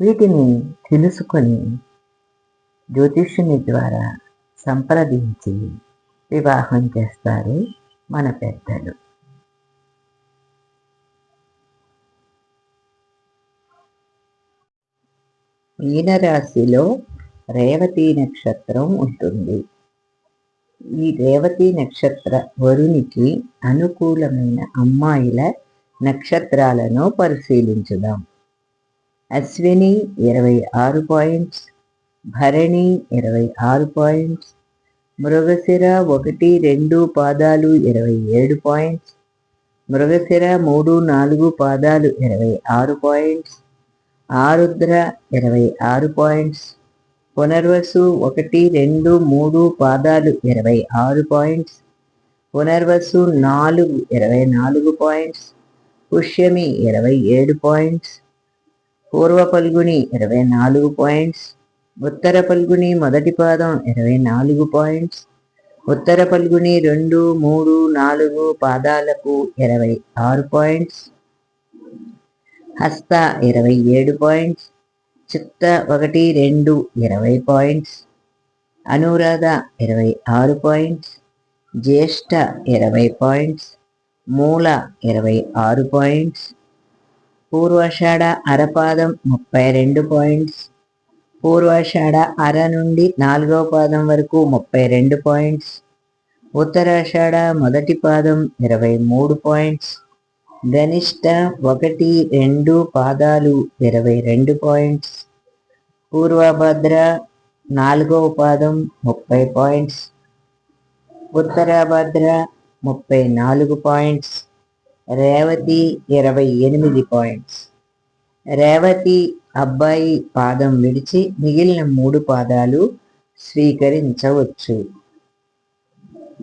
వీటిని తెలుసుకొని జ్యోతిష్యుని ద్వారా సంప్రదించి వివాహం చేస్తారు మన పెద్దలు. మీనరాశిలో రేవతి నక్షత్రం ఉంటుంది. ఈ రేవతి నక్షత్ర వరునికి అనుకూలమైన అమ్మాయిల నక్షత్రాలను పరిశీలించుదాం. అశ్విని ఇరవై ఆరు పాయింట్స్ భరణి ఇరవై ఆరు పాయింట్స్ మృగశిర ఒకటి రెండు పాదాలు ఇరవై ఏడు పాయింట్స్ మృగశిర మూడు నాలుగు పాదాలు ఇరవై ఆరు పాయింట్స్ ఆరుద్ర ఇరవై ఆరు పాయింట్స్ పునర్వసు ఒకటి రెండు మూడు పాదాలు ఇరవై ఆరు పాయింట్స్ పునర్వసు నాలుగు ఇరవై నాలుగు పాయింట్స్ పుష్యమి ఇరవై ఏడు పాయింట్స్ పూర్వ పల్గుని ఇరవై నాలుగు పాయింట్స్ ఉత్తర పల్గుని మొదటి పాదం ఇరవై నాలుగు పాయింట్స్ ఉత్తర పల్గుని రెండు మూడు నాలుగు పాదాలకు ఇరవై ఆరు పాయింట్స్ హస్త ఇరవై ఏడు పాయింట్స్ చిత్త ఒకటి రెండు ఇరవై పాయింట్స్ అనురాధ ఇరవై ఆరు పాయింట్స్ జ్యేష్ఠ ఇరవై పాయింట్స్ మూల ఇరవై ఆరు పాయింట్స్ పూర్వాషాఢ అరపాదం ముప్పై రెండు పాయింట్స్. పూర్వాషాఢ అర నుండి నాలుగవ పాదం వరకు ముప్పై రెండు పాయింట్స్. ఉత్తరాషాఢ మొదటి పాదం ఇరవై మూడు పాయింట్స్. గనిష్ట ఒకటి రెండు పాదాలు ఇరవై రెండు పాయింట్స్. పూర్వభద్ర నాలుగవ పాదం ముప్పై పాయింట్స్. ఉత్తరాభద్ర ముప్పై నాలుగు పాయింట్స్. రేవతి ఇరవై ఎనిమిది పాయింట్స్ రేవతి అబ్బాయి పాదం విడిచి మిగిలిన మూడు పాదాలు స్వీకరించవచ్చు.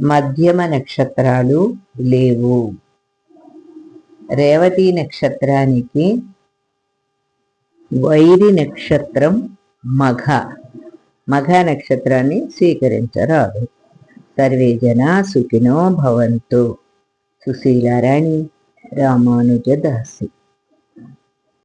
మధ్యమ నక్షత్రాలు లేవు. రేవతి నక్షత్రానికి వైరి నక్షత్రం మఘ. మఘ నక్షత్రాన్ని స్వీకరించరాదు. సర్వే జనా సుఖినో భవంతు. సుశీలారాణి. രാമാനുജദാസി.